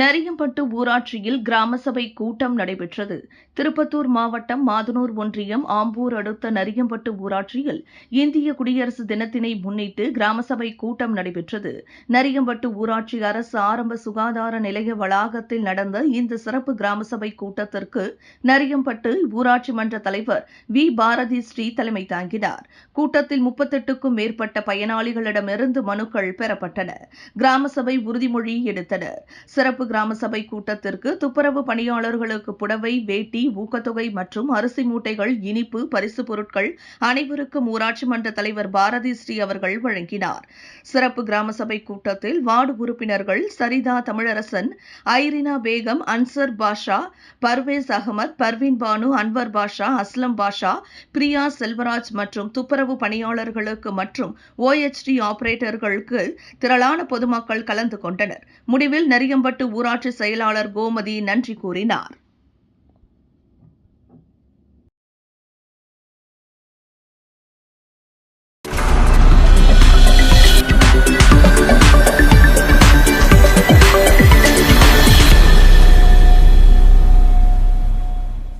நரியம்பட்டு ஊராட்சியில் கிராம சபை கூட்டம் நடைபெற்றது. திருப்பத்தூர் மாவட்டம் மாதனூர் ஒன்றியம் ஆம்பூர் அடுத்த நரியம்பட்டு ஊராட்சியில் இந்திய குடியரசு தினத்தினை முன்னிட்டு கிராம சபை கூட்டம் நடைபெற்றது. நரியம்பட்டு ஊராட்சி அரசு ஆரம்ப சுகாதார நிலைய வளாகத்தில் நடந்த இந்த சிறப்பு கிராம சபை கூட்டத்திற்கு நரியம்பட்டு ஊராட்சி மன்ற தலைவர் வி. பாரதி ஸ்ரீ தலைமை தாங்கினார். கூட்டத்தில் முப்பத்தெட்டுக்கும் மேற்பட்ட பயனாளிகளிடமிருந்து மனுக்கள் பெறப்பட்டன. கிராம சபை உறுதிமொழி எடுத்தனர். சிறப்பு கிராம சபை கூட்டத்திற்கு துப்புரவு பணியாளர்களுக்கு புடவை வேட்டி ஊக்கத்தொகை மற்றும் அரிசி மூட்டைகள் இனிப்பு பரிசு பொருட்கள் அனைவருக்கும் ஊராட்சி மன்ற தலைவர் பாரதி ஸ்ரீ அவர்கள் வழங்கினார். சிறப்பு கிராம சபை கூட்டத்தில் வார்டு உறுப்பினர்கள் சரிதா தமிழரசன் ஐரினா பேகம் அன்சர் பாஷா பர்வேஸ் அகமத் பர்வீன் பானு அன்வர் பாஷா அஸ்லம் பாஷா பிரியா செல்வராஜ் மற்றும் துப்புரவு பணியாளர்களுக்கு மற்றும் ஓஎச்டி ஆபரேட்டர்களுக்கு திரளான பொதுமக்கள் கலந்து கொண்டனர். முடிவில் நரியம்பட்டு ஊராட்சி செயலாளர் கோமதி நன்றி கூறினார்.